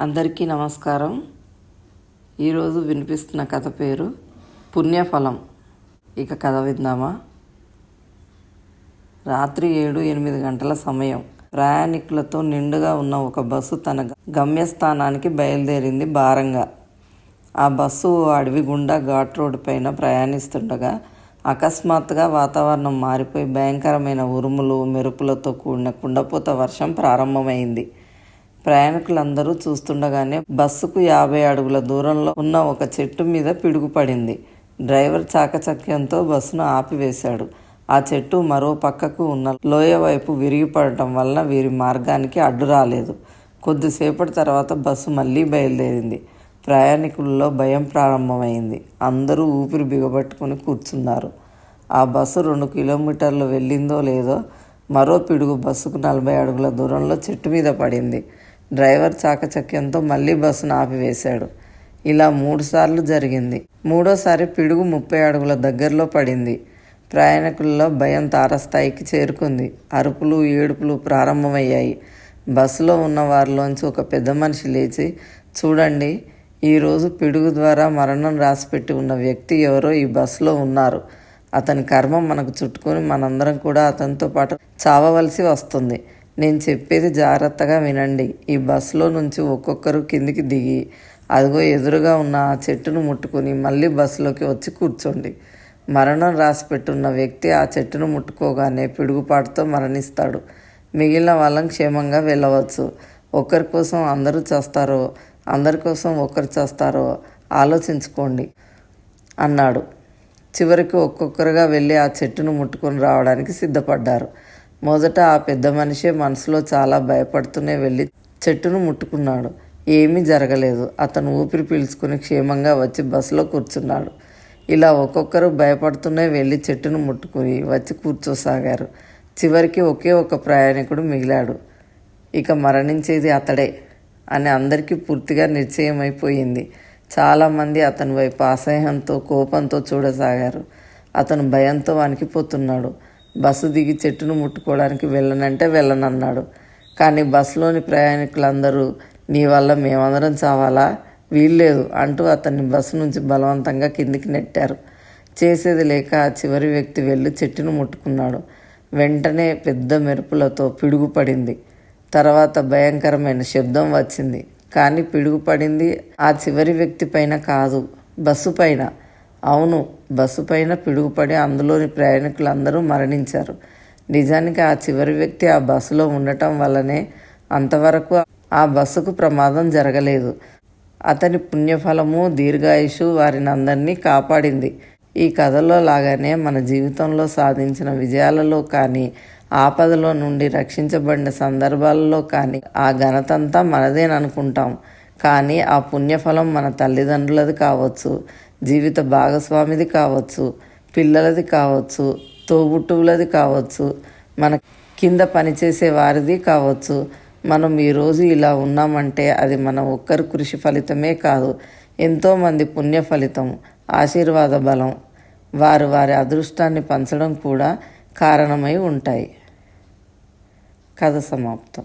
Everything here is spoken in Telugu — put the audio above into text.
అందరికీ నమస్కారం. ఈరోజు వినిపిస్తున్న కథ పేరు పుణ్యఫలం. ఇక కథ విందామా? రాత్రి ఏడు ఎనిమిది గంటల సమయం. ప్రయాణికులతో నిండుగా ఉన్న ఒక బస్సు తన గమ్యస్థానానికి బయలుదేరింది భారంగా. ఆ బస్సు అడవి గుండా ఘాట్ రోడ్డు పైన ప్రయాణిస్తుండగా అకస్మాత్తుగా వాతావరణం మారిపోయి భయంకరమైన ఉరుములు మెరుపులతో కూడిన కుండపోత వర్షం ప్రారంభమైంది. ప్రయాణికులందరూ చూస్తుండగానే బస్సుకు యాభై అడుగుల దూరంలో ఉన్న ఒక చెట్టు మీద పిడుగు పడింది డ్రైవర్ చాకచక్యంతో బస్సును ఆపివేశాడు. ఆ చెట్టు మరో పక్కకు ఉన్న లోయ వైపు విరిగిపడటం వల్ల వీరి మార్గానికి అడ్డు రాలేదు. కొద్దిసేపటి తర్వాత బస్సు మళ్ళీ బయలుదేరింది. ప్రయాణికుల్లో భయం ప్రారంభమైంది. అందరూ ఊపిరి బిగబట్టుకుని కూర్చున్నారు. ఆ బస్సు రెండు కిలోమీటర్లు వెళ్ళిందో లేదో మరో పిడుగు బస్సుకు నలభై అడుగుల దూరంలో చెట్టు మీద పడింది. డ్రైవర్ చాకచక్యంతో మళ్ళీ బస్సును ఆపివేశాడు. ఇలా మూడుసార్లు జరిగింది. మూడోసారి పిడుగు ముప్పై అడుగుల దగ్గరలో పడింది. ప్రయాణికుల్లో భయం తారస్థాయికి చేరుకుంది. అరుపులు ఏడుపులు ప్రారంభమయ్యాయి. బస్సులో ఉన్న వారిలోంచి ఒక పెద్ద మనిషి లేచి చూడండి ఈరోజు పిడుగు ద్వారా మరణం రాసిపెట్టి ఉన్న వ్యక్తి ఎవరో ఈ బస్సులో ఉన్నారు. అతని కర్మ మనకు చుట్టుకొని మనందరం కూడా అతనితో పాటు చావవలసి వస్తుంది. నేను చెప్పేది జాగ్రత్తగా వినండి. ఈ బస్సులో నుంచి ఒక్కొక్కరు కిందికి దిగి అదిగో ఎదురుగా ఉన్న ఆ చెట్టును ముట్టుకొని మళ్ళీ బస్సులోకి వచ్చి కూర్చోండి. మరణం రాసి పెట్టున్న వ్యక్తి ఆ చెట్టును ముట్టుకోగానే పిడుగుపాటుతో మరణిస్తాడు. మిగిలిన వాళ్ళం క్షేమంగా వెళ్ళవచ్చు. ఒకరి కోసం అందరూ చేస్తారో అందరి కోసం ఒకరు చేస్తారో ఆలోచించుకోండి అన్నాడు. చివరికి ఒక్కొక్కరుగా వెళ్ళి ఆ చెట్టును ముట్టుకొని రావడానికి సిద్ధపడ్డారు. మొదట ఆ పెద్ద మనిషే మనసులో చాలా భయపడుతూనే వెళ్ళి చెట్టును ముట్టుకున్నాడు. ఏమీ జరగలేదు. అతను ఊపిరి పీల్చుకుని క్షేమంగా వచ్చి బస్సులో కూర్చున్నాడు. ఇలా ఒక్కొక్కరు భయపడుతూనే వెళ్ళి చెట్టును ముట్టుకుని వచ్చి కూర్చోసాగారు. చివరికి ఒకే ఒక ప్రయాణికుడు మిగిలాడు. ఇక మరణించేది అతడే అని అందరికీ పూర్తిగా నిశ్చయమైపోయింది. చాలామంది అతని వైపు అసహ్యంతో కోపంతో చూడసాగారు. అతను భయంతో వణికిపోతున్నాడు. బస్సు దిగి చెట్టును ముట్టుకోవడానికి వెళ్ళనంటే వెళ్ళనన్నాడు. కానీ బస్సులోని ప్రయాణికులందరూ నీ వల్ల మేమందరం చావాలా? వీల్లేదు అంటూ అతన్ని బస్సు నుంచి బలవంతంగా కిందికి నెట్టారు. చేసేది లేక ఆ చివరి వ్యక్తి వెళ్ళి చెట్టును ముట్టుకున్నాడు. వెంటనే పెద్ద మెరుపులతో పిడుగుపడింది. తర్వాత భయంకరమైన శబ్దం వచ్చింది. కానీ పిడుగుపడింది ఆ చివరి వ్యక్తి పైన కాదు బస్సు పైన. అవును బస్సు పైన పిడుగుపడి అందులోని ప్రయాణికులందరూ మరణించారు. నిజానికి ఆ చివరి వ్యక్తి ఆ బస్సులో ఉండటం వల్లనే అంతవరకు ఆ బస్సుకు ప్రమాదం జరగలేదు. అతని పుణ్యఫలము దీర్ఘాయుషు వారిని అందరినీ కాపాడింది. ఈ కథలో లాగానే మన జీవితంలో సాధించిన విజయాలలో కానీ ఆపదలో నుండి రక్షించబడిన సందర్భాలలో కానీ ఆ ఘనతంతా మనదేననుకుంటాం. కానీ ఆ పుణ్యఫలం మన తల్లిదండ్రులది కావచ్చు జీవిత భాగస్వామిది కావచ్చు పిల్లలది కావచ్చు తోబుట్టువులది కావచ్చు మన కింద పనిచేసే వారిది కావచ్చు. మనం ఈరోజు ఇలా ఉన్నామంటే అది మన ఒక్కరి కృషి ఫలితమే కాదు ఎంతోమంది పుణ్య ఫలితం ఆశీర్వాద బలం. వారు వారి అదృష్టాన్ని పంచడం కూడా కారణమై ఉంటాయి. కథ సమాప్తం.